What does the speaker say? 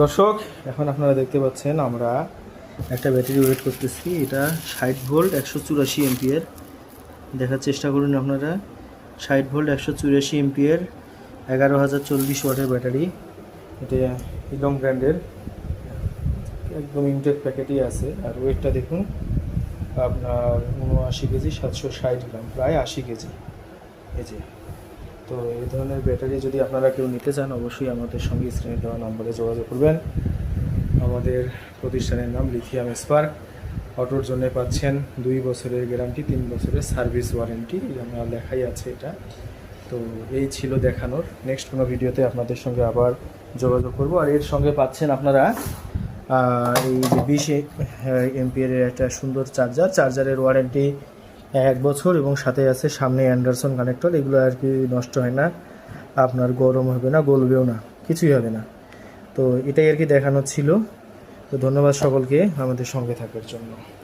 দর্শক, এখন আপনারা দেখতে পাচ্ছেন আমরা একটা ব্যাটারি ওয়েট করতেছি। এটা ষাট ভোল্ট একশো চুরাশি এমপিয়ার দেখার চেষ্টা করুন আপনারা। ষাট ভোল্ট একশো চুরাশি এমপিয়ার এগারো হাজার চল্লিশ ওয়াটের ব্যাটারি এটা ইলং ব্র্যান্ডের একদম ইনটেক প্যাকেটই আছে। আর ওয়েটটা দেখুন, আপনার উনআশি কেজি, সাতশো ষাট গ্রাম, প্রায় আশি কেজি। এই যে। তো এই ধরনের ব্যাটারি যদি আপনারা কেউ নিতে চান, অবশ্যই আমাদের সঙ্গে স্ক্রিনে দেওয়া নম্বরে যোগাযোগ করবেন। আমাদের প্রতিষ্ঠানের নাম লিথিয়াম স্পার্ক। অটোর জন্য পাচ্ছেন দুই বছরের গ্যারান্টি, তিন বছরের সার্ভিস ওয়ারেন্টি আমার লেখাই আছে এটা। তো এই ছিল দেখানোর। নেক্সট কোনো ভিডিওতে আপনাদের সঙ্গে আবার যোগাযোগ করব। আর এর সঙ্গে পাচ্ছেন আপনারা এই যে বিশ এমপিয়ারের একটা সুন্দর চার্জার। চার্জারের ওয়ারেন্টি এক বছর এবং সাথে আছে সামনে অ্যান্ডারসন কানেক্টর। এগুলো আর কি নষ্ট হয় না। আপনার গরম হবে না, গলবেও না, কিছুই হবে না। তো এটাই আর কি দেখানো ছিল। তো ধন্যবাদ সকলকে আমাদের সঙ্গে থাকার জন্য।